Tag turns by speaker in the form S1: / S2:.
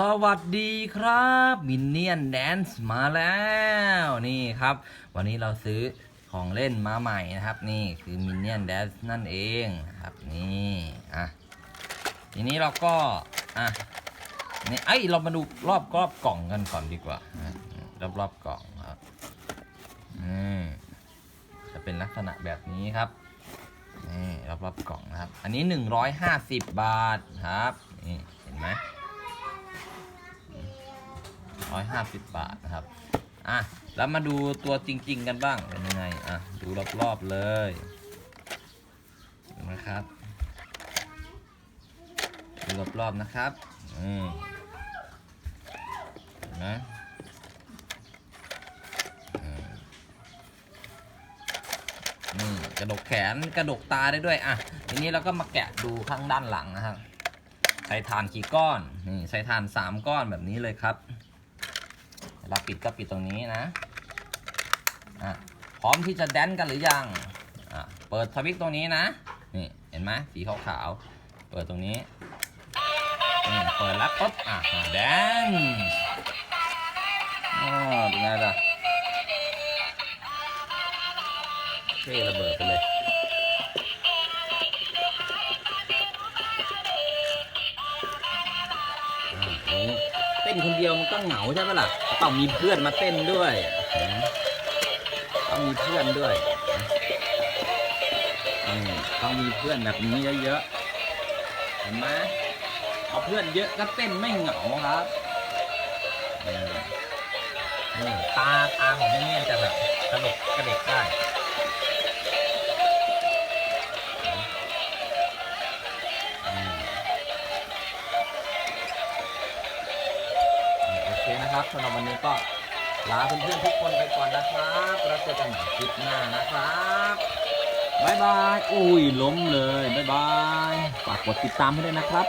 S1: สวัสดีครับมินเนียนแดนซ์มาแล้วนี่ครับ วันนี้เราซื้อของเล่นมาใหม่นะครับนี่คือมินเนียนแดนซ์นั่นเองครับนี่อะทีนี้เราก็อะนี่ไอเรามาดูรอบรอบกล่องกันก่อนดีกว่ารอบรอบกล่องครับนี่จะเป็นลักษณะแบบนี้ครับนี่รอบรอบกล่องนะครับ อันนี้ 150 บาทครับนี่เห็นไหม ร้อยห้าสิบบาทนะครับอะแล้วมาดูตัวจริง ๆ กันบ้างเป็นยังไงอะดูรอบๆเลยนะครับดูรอบๆนะครับอืมเห็นไหมอืมนี่กระดกแขนกระดกตาได้ด้วยอะทีนี้เราก็มาแกะดูข้างด้านหลังนะครับใส่ฐานกี่ก้อนนี่ใส่ฐานสามก้อนแบบนี้เลยครับ เวลาปิดก็ปิดตรงนี้นะอะพร้อมที่จะแดนกันหรือยังอะเปิดสวิตช์ตรงนี้นะนี่เห็นไหมสีขาวๆเปิดตรงนี้นี่เปิดแล้วปุ๊บอะแดนอ๋อเป็นไงล่ะเท่ระเบิดไปเลย นคนเดียวมันก็เหงาใช่ไหมล่ะต้องมีเพื่อนมาเต้นด้วยนะต้องมีเพื่อนด้วยอืมต้องมีเพื่อนแบบนี้เยอะๆเห็นไหมเอาเพื่อนเยอะก็เต้นไม่เหงาครับอืมนี่ตาตาของเนี่ยจะแบบกระดกกระเด็กได้ เคนะครับสำหรับวันนี้ก็ลาเพื่อนๆทุกคนไปก่อนนะครับแล้วเจอกันใหม่คลิปหน้านะครับบายบายอุ้ยล้มเลยบายบายฝากกดติดตามให้ด้วยนะครับ